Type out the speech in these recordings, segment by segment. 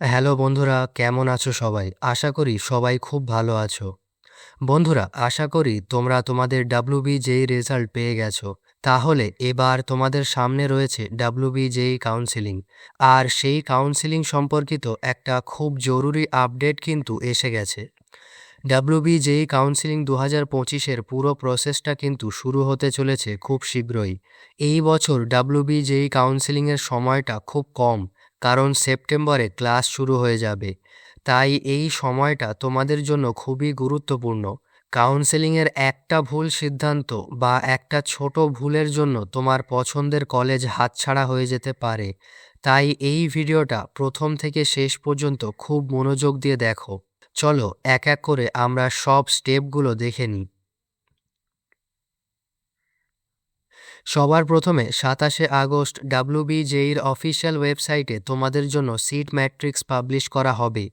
Hello বন্ধুরা, কেমন আছো সবাই? আশা করি সবাই খুব ভালো আছো। বন্ধুরা, আশা করি তোমরা তোমাদের ডাব্লিউবি যেই রেজাল্ট পেয়ে গেছো। তাহলে এবার তোমাদের সামনে রয়েছে ডাব্লিউবি যেই কাউন্সিলিং আর সেই কাউন্সিলিং সম্পর্কিত একটা খুব জরুরি আপডেট কিন্তু এসে গেছে। ডাব্লিউবি যেই কাউন্সিলিং দু হাজার পঁচিশের পুরো প্রসেসটা কিন্তু শুরু হতে চলেছে খুব শীঘ্রই। এই বছর ডাব্লিউবি যেই কাউন্সিলিংয়ের সময়টা খুব কম। কারণ সেপ্টেম্বরে ক্লাস শুরু হয়ে যাবে। তাই এই সময়টা তোমাদের জন্য খুবই গুরুত্বপূর্ণ। কাউন্সেলিংয়ের একটা ভুল সিদ্ধান্ত বা একটা ছোট ভুলের জন্য তোমার পছন্দের কলেজ হাতছাড়া হয়ে যেতে পারে। তাই এই ভিডিওটা প্রথম থেকে শেষ পর্যন্ত খুব মনোযোগ দিয়ে দেখো। চলো এক এক করে আমরা সব স্টেপগুলো দেখে নিই। সবার প্রথমে সাতাশে আগস্ট ডাব্লিউবিজেইর অফিসিয়াল ওয়েবসাইটে তোমাদের জন্য সিট ম্যাট্রিক্স পাবলিশ করা হবে।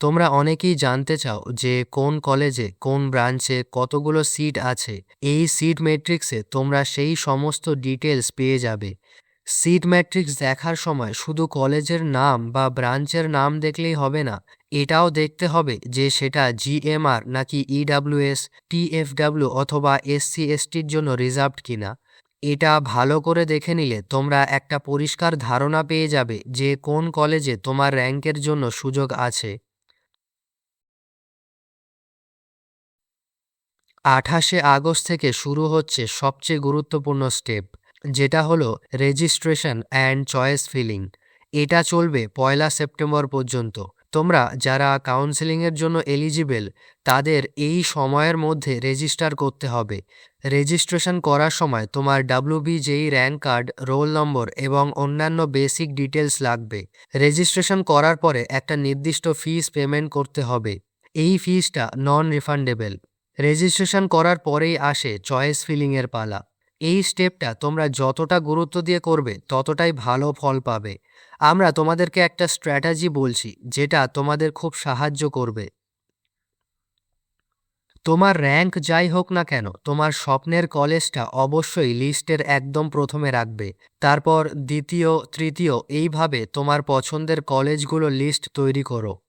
তোমরা অনেকেই জানতে চাও যে কোন কলেজে, কোন ব্রাঞ্চে কতগুলো সিট আছে। এই সিট ম্যাট্রিক্সে তোমরা সেই সমস্ত ডিটেলস পেয়ে যাবে। সিট ম্যাট্রিক্স দেখার সময় শুধু কলেজের নাম বা ব্রাঞ্চের নাম দেখলেই হবে না, এটাও দেখতে হবে যে সেটা জিএমআর নাকি ইডাব্লিউএস, টিএফডাব্লিউ অথবা এসসি, এসটির জন্য রিজার্ভড কিনা। এটা ভালো করে দেখে নিলে তোমরা একটা পরিষ্কার ধারণা পেয়ে যাবে যে কোন কলেজে তোমার র্যাঙ্কের জন্য সুযোগ আছে। আঠাশে আগস্ট থেকে শুরু হচ্ছে সবচেয়ে গুরুত্বপূর্ণ স্টেপ, যেটা হলো রেজিস্ট্রেশন অ্যান্ড চয়েস ফিলিং। এটা চলবে পয়লা সেপ্টেম্বর পর্যন্ত। তোমরা যারা কাউন্সেলিংয়ের জন্য এলিজিবেল তাদের এই সময়ের মধ্যে রেজিস্টার করতে হবে। রেজিস্ট্রেশন করার সময় তোমার ডাব্লিউবি যেই র্যাঙ্ক কার্ড রোল নম্বর এবং অন্যান্য বেসিক ডিটেলস লাগবে। রেজিস্ট্রেশন করার পরে একটা নির্দিষ্ট ফিস পেমেন্ট করতে হবে। এই ফিসটা নন রিফান্ডেবল রেজিস্ট্রেশন করার পরেই আসে চয়েস ফিলিংয়ের পালা। এই স্টেপটা তোমরা যতটা গুরুত্ব দিয়ে করবে, ততটাই ভালো ফল পাবে। আমরা তোমাদেরকে একটা স্ট্র্যাটাজি বলছি, যেটা তোমাদের খুব সাহায্য করবে। তোমার র্যাঙ্ক যাই হোক না কেন, তোমার স্বপ্নের কলেজটা অবশ্যই লিস্টের একদম প্রথমে রাখবে। তারপর দ্বিতীয়, তৃতীয়, এইভাবে তোমার পছন্দের কলেজগুলো লিস্ট তৈরি করো।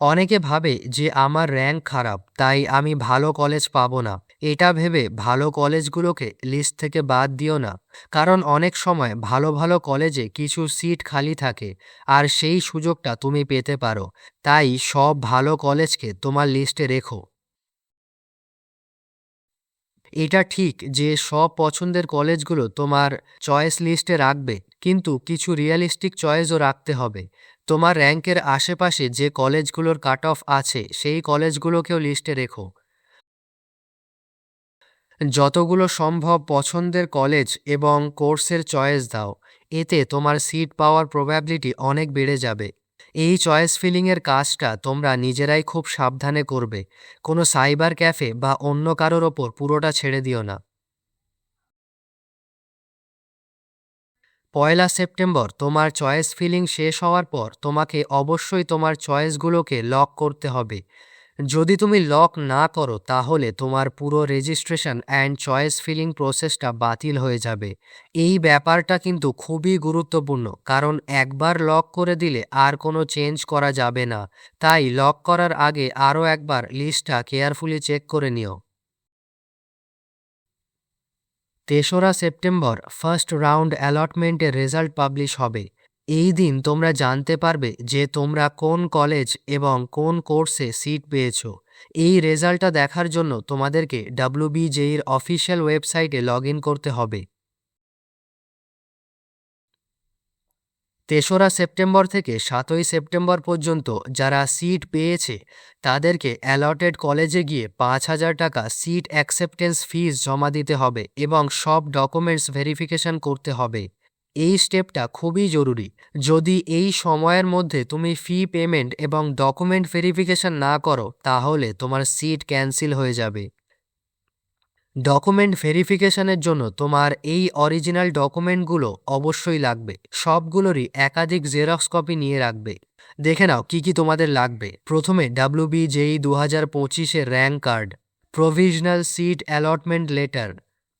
অনেকে ভাবে যে আমার র্যাঙ্ক খারাপ, তাই আমি ভালো কলেজ পাবো না। এটা ভেবে ভালো কলেজগুলোকে লিস্ট থেকে বাদ দিও না। কারণ অনেক সময় ভালো ভালো কলেজে কিছু সিট খালি থাকে, আর সেই সুযোগটা তুমি পেতে পারো। তাই সব ভালো কলেজকে তোমার লিস্টে রেখো। এটা ঠিক যে সব পছন্দের কলেজগুলো তোমার চয়েস লিস্টে রাখবে, কিন্তু কিছু রিয়েলিস্টিক চয়েসও রাখতে হবে। তোমার র্যাঙ্কের আশেপাশে যে কলেজগুলোর কাট অফ আছে, সেই কলেজগুলোকেও লিস্টে রেখো। যতগুলো সম্ভব পছন্দের কলেজ এবং কোর্সের চয়েস দাও। এতে তোমার সিট পাওয়ার প্রবাবিলিটি অনেক বেড়ে যাবে। এই চয়েস ফিলিংয়ের কাজটা তোমরা নিজেরাই খুব সাবধানে করবে। কোনো সাইবার ক্যাফে বা অন্য কারোর ওপর পুরোটা ছেড়ে দিও না। পয়লা সেপ্টেম্বর তোমার চয়েস ফিলিং শেষ হওয়ার পর তোমাকে অবশ্যই তোমার চয়েসগুলোকে লক করতে হবে। যদি তুমি লক না করো, তাহলে তোমার পুরো রেজিস্ট্রেশন অ্যান্ড চয়েস ফিলিং প্রসেসটা বাতিল হয়ে যাবে। এই ব্যাপারটা কিন্তু খুবই গুরুত্বপূর্ণ, কারণ একবার লক করে দিলে আর কোনো চেঞ্জ করা যাবে না। তাই লক করার আগে আরও একবার লিস্টটা কেয়ারফুলি চেক করে নিও। তেসরা সেপ্টেম্বর ফার্স্ট রাউন্ড অ্যালটমেন্টের রেজাল্ট পাবলিশ হবে। এই দিন তোমরা জানতে পারবে যে তোমরা কোন কলেজ এবং কোন কোর্সে সিট পেয়েছ। এই রেজাল্টটা দেখার জন্য তোমাদেরকে ডাব্লিউবিজেইর অফিসিয়াল ওয়েবসাইটে লগ করতে হবে। তেসরা সেপ্টেম্বর থেকে সাতই সেপ্টেম্বর পর্যন্ত যারা সিট পেয়েছে, তাদেরকে অ্যালটেড কলেজে গিয়ে পাঁচ হাজার টাকা সিট অ্যাকসেপ্টেন্স ফিস জমা দিতে হবে এবং সব ডকুমেন্টস ভেরিফিকেশন করতে হবে। এই স্টেপটা খুবই জরুরি। যদি এই সময়ের মধ্যে তুমি ফি পেমেন্ট এবং ডকুমেন্ট ভেরিফিকেশন না করো, তাহলে তোমার সিট ক্যান্সেল হয়ে যাবে। ডকুমেন্ট ভেরিফিকেশনের জন্য তোমার এই অরিজিনাল ডকুমেন্টগুলো অবশ্যই লাগবে। সবগুলোরই একাধিক জেরক্স কপি নিয়ে রাখবে। দেখে নাও কি কি তোমাদের লাগবে। প্রথমে ডাব্লিউবি জেই দু হাজার পঁচিশের rank card provisional seat allotment letter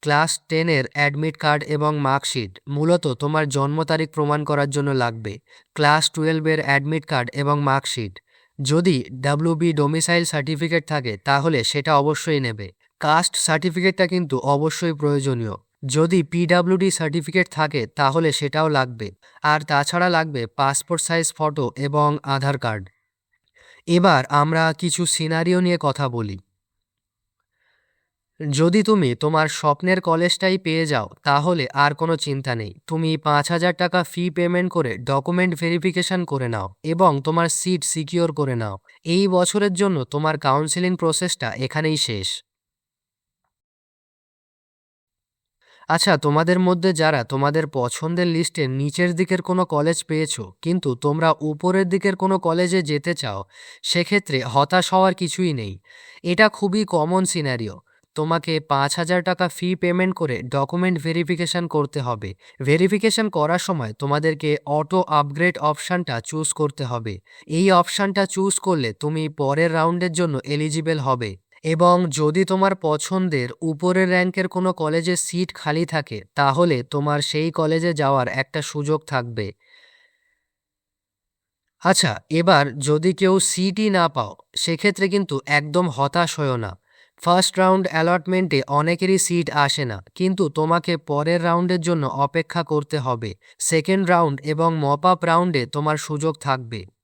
class টেনের অ্যাডমিট কার্ড এবং মার্কশিট মূলত তোমার জন্ম তারিখ প্রমাণ করার জন্য লাগবে। ক্লাস টুয়েলভের অ্যাডমিট কার্ড এবং মার্কশিট যদি ডাব্লিউবি ডোমিসাইল সার্টিফিকেট থাকে তাহলে সেটা অবশ্যই নেবে। কাস্ট সার্টিফিকেটটা কিন্তু অবশ্যই প্রয়োজনীয়। যদি পিডাব্লিউডি সার্টিফিকেট থাকে, তাহলে সেটাও লাগবে। আর তাছাড়া লাগবে পাসপোর্ট সাইজ ফটো এবং আধার কার্ড। এবার আমরা কিছু সিনারিও নিয়ে কথা বলি। যদি তুমি তোমার স্বপ্নের কলেজটাই পেয়ে যাও, তাহলে আর কোনো চিন্তা নেই। তুমি পাঁচ হাজার টাকা ফি পেমেন্ট করে ডকুমেন্ট ভেরিফিকেশন করে নাও এবং তোমার সিট সিকিওর করে নাও। এই বছরের জন্য তোমার কাউন্সেলিং প্রসেসটা এখানেই শেষ। আচ্ছা তোমাদের মধ্যে যারা তোমাদের পছন্দের লিস্টে নিচের দিকের কোনো কলেজ পেয়েছ, কিন্তু তোমরা উপরের দিকের কোনো কলেজে যেতে চাও, সেক্ষেত্রে হতাশ হওয়ার কিছুই নেই। এটা খুবই কমন সিনারিও তোমাকে পাঁচ হাজার টাকা ফি পেমেন্ট করে ডকুমেন্ট ভেরিফিকেশন করতে হবে। ভেরিফিকেশন করার সময় তোমাদেরকে অটো আপগ্রেড অপশানটা চুজ করতে হবে। এই অপশানটা চুজ করলে তুমি পরের রাউন্ডের জন্য এলিজিবেল হবে। এবং যদি তোমার পছন্দের উপরের র্যাঙ্কের কোনো কলেজে সিট খালি থাকে, তাহলে তোমার সেই কলেজে যাওয়ার একটা সুযোগ থাকবে। আচ্ছা এবার যদি কেউ সিটই না পাও, সেক্ষেত্রে কিন্তু একদম হতাশ হয়েও না। ফার্স্ট রাউন্ড অ্যালটমেন্টে অনেকেরই সিট আসে না, কিন্তু তোমাকে পরের রাউন্ডের জন্য অপেক্ষা করতে হবে। সেকেন্ড রাউন্ড এবং মপ আপ রাউন্ডে তোমার সুযোগ থাকবে।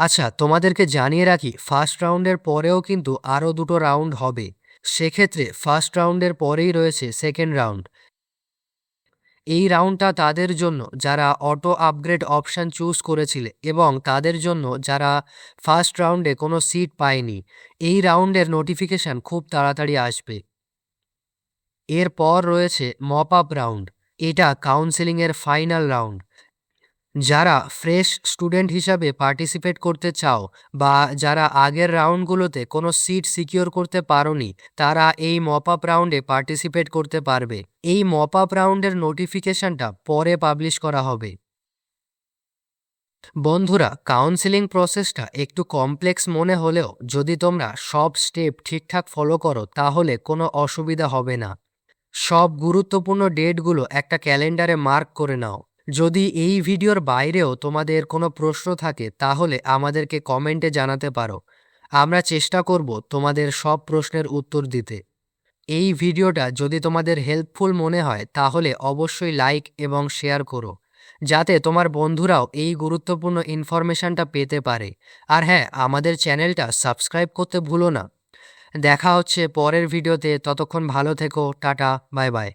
আচ্ছা তোমাদেরকে জানিয়ে রাখি ফার্স্ট রাউন্ডের পরেও কিন্তু আরও দুটো রাউন্ড হবে। সেক্ষেত্রে ফার্স্ট রাউন্ডের পরেই রয়েছে সেকেন্ড রাউন্ড এই রাউন্ডটা তাদের জন্য যারা অটো আপগ্রেড অপশান চুজ করেছিলে এবং তাদের জন্য যারা ফার্স্ট রাউন্ডে কোনো সিট পায়নি, এই রাউন্ডের নোটিফিকেশান খুব তাড়াতাড়ি আসবে। এরপর রয়েছে মপ আপ রাউন্ড এটা কাউন্সেলিংয়ের ফাইনাল রাউন্ড যারা ফ্রেশ স্টুডেন্ট হিসাবে পার্টিসিপেট করতে চাও বা যারা আগের রাউন্ডগুলোতে কোনো সিট সিকিওর করতে পারোনি, তারা এই মপ আপ রাউন্ডে পার্টিসিপেট করতে পারবে। এই মপ আপ রাউন্ডের নোটিফিকেশনটা পরে পাবলিশ করা হবে। বন্ধুরা, কাউন্সেলিং প্রসেসটা একটু কমপ্লেক্স মনে হলেও যদি তোমরা সব স্টেপ ঠিকঠাক ফলো করো, তাহলে কোনো অসুবিধা হবে না। সব গুরুত্বপূর্ণ ডেটগুলো একটা ক্যালেন্ডারে মার্ক করে নাও। যদি এই ভিডিওর বাইরেও তোমাদের কোনো প্রশ্ন থাকে, তাহলে আমাদেরকে কমেন্টে জানাতে পারো। আমরা চেষ্টা করব তোমাদের সব প্রশ্নের উত্তর দিতে। এই ভিডিওটা যদি তোমাদের হেল্পফুল মনে হয়, তাহলে অবশ্যই লাইক এবং শেয়ার করো, যাতে তোমার বন্ধুরাও এই গুরুত্বপূর্ণ ইনফরমেশনটা পেতে পারে। আর হ্যাঁ আমাদের চ্যানেলটা সাবস্ক্রাইব করতে ভুলো না। দেখা হচ্ছে পরের ভিডিওতে, ততক্ষণ ভালো থেকো, টাটা, বাই বাই।